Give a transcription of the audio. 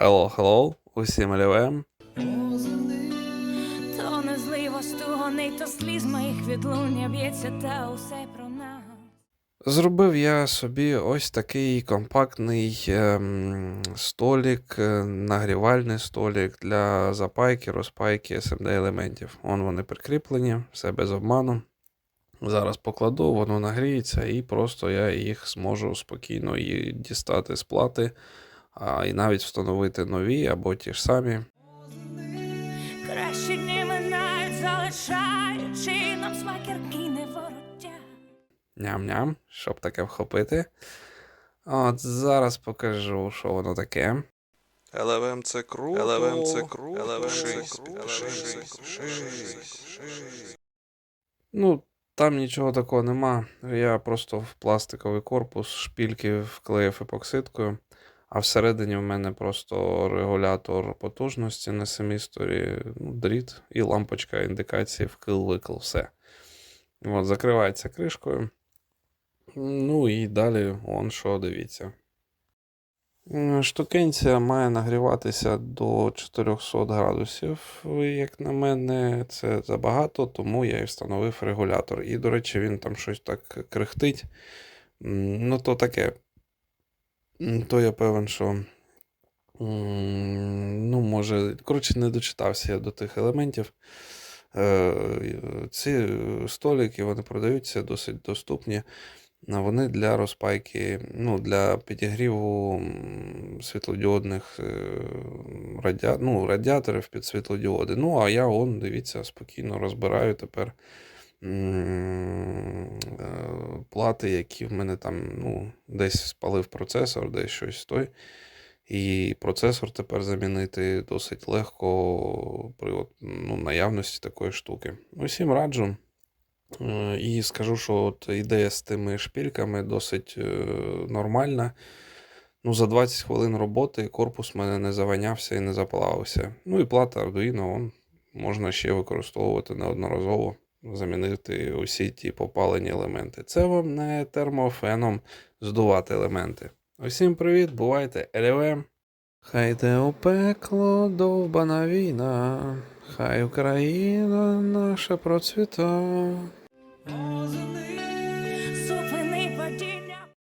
Hello, hello, усім LVM. То не злива стугони, то сліз моїх відлуння б'ється, та усе про нас. Зробив я собі ось такий компактний ем, столик, е, нагрівальний столик для запайки, розпайки SMD елементів. Вон вони прикріплені, все без обману. Зараз покладу, воно нагріється, і просто я їх зможу спокійно і дістати з плати, а, і навіть встановити нові або ті ж самі. Кращі дні минають, залишаючи нам смакерки не вороття. Ням-ням, щоб таке вхопити. От зараз покажу, що воно таке. LVM це круто. LVM це круто. LVM це круто. Ну, там нічого такого нема. Я просто в пластиковий корпус шпільки вклеїв епоксидкою, а всередині в мене просто регулятор потужності на семісторі, ну, дріт і лампочка індикації вкил-викл, все. От, закривається кришкою. Ну і далі он що, дивіться. Штукенція має нагріватися до 400 градусів. Як на мене, це забагато, тому я і встановив регулятор. І, до речі, він там щось так крихтить. Ну, то таке. То я певен, що. Ну, може, коротше, не дочитався я до тих елементів. Е, Ці столики вони продаються досить доступні. Вони для розпайки, ну, для підігріву світлодіодних е, радіа... ну, радіаторів під світлодіоди. Ну, а я он, дивіться, спокійно розбираю тепер плати, які в мене там ну, десь спалив процесор, десь щось той. І процесор тепер замінити досить легко при от, ну, наявності такої штуки. Усім раджу. Е, І скажу, що от ідея з тими шпільками досить е, нормальна. Ну, за 20 хвилин роботи корпус в мене не заванявся і не заплавився. Ну і плата Arduino он, можна ще використовувати неодноразово, замінити усі ті попалені елементи. Це вам не термофеном здувати елементи. Усім привіт, бувайте, LLM. Хай йде у пекло довбана війна, хай Україна наша процвіта.